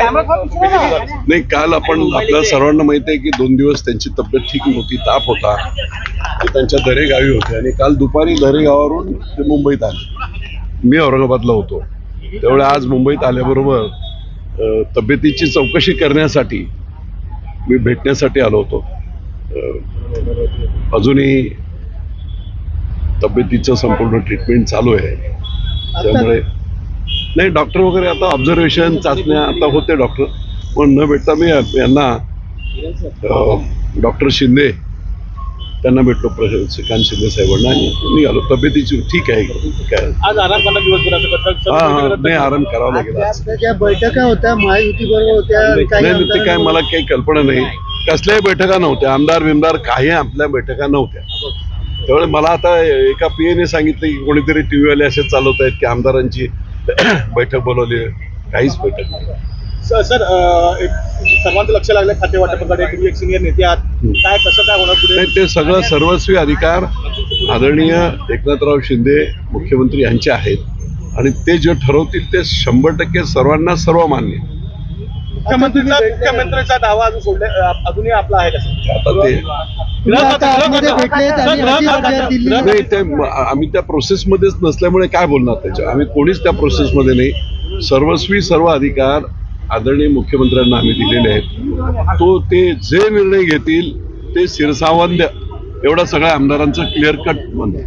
नाही काल आपण आपल्या सर्वांना माहिती आहे की दोन दिवस त्यांची तब्येत ठीक नव्हती ताप होता. ते त्यांच्या दरेगावी होते. आणि काल दुपारी दरेगावावरून ते मुंबईत आले. मी औरंगाबादला होतो. त्यामुळे आज मुंबईत आल्याबरोबर तब्येतीची चौकशी करण्यासाठी मी भेटण्यासाठी आलो होतो. अजूनही तब्येतीचं संपूर्ण ट्रीटमेंट चालू आहे. त्यामुळे नाही डॉक्टर वगैरे आता ऑब्झर्वेशन चाचण्या आता होते डॉक्टर पण न भेटता मी यांना डॉक्टर शिंदे त्यांना भेटलो श्रीकांत शिंदे साहेबांना. आणि निघालो तब्येतीची ठीक आहे. काय आज आराम दिवसभराचं हा हा नाही आराम करावा लागेल बैठका होत्या महायुती बरोबर होत्या नाही ते काय मला काही कल्पना नाही. कसल्याही बैठका नव्हत्या. आमदार बिमदार काही आपल्या बैठका नव्हत्या. त्यामुळे मला आता एका पीएने सांगितलं की कोणीतरी टी व्हीवाले असे चालवत आहेत की आमदारांची बैठक बोलवली. काहीच बैठक नाही. सर एक सर्वांचं लक्ष लागलं खाते वाटपाकडे तुम्ही एक सिनियर नेते आहात. काय कसं काय होणार पुढे? नाही ते सगळं सर्वस्वी अधिकार आदरणीय एकनाथराव शिंदे मुख्यमंत्री यांचे आहेत. आणि ते जे ठरवतील ते शंभर टक्के सर्वांना सर्व मान्य. मुख्यमंत्रीचा मुख्यमंत्र्यांचा दावा अजून सोडले अजूनही आपला आहे आम्ही त्या प्रोसेसमध्येच नसल्यामुळे काय बोलणार त्याच्या आम्ही कोणीच त्या प्रोसेसमध्ये नाही. सर्वस्वी सर्व अधिकार आदरणीय मुख्यमंत्र्यांना आम्ही दिलेले आहेत. तो ते जे निर्णय घेतील ते शिरसावंद्य. एवढा सगळ्या आमदारांचं क्लिअर कट म्हणणं आहे.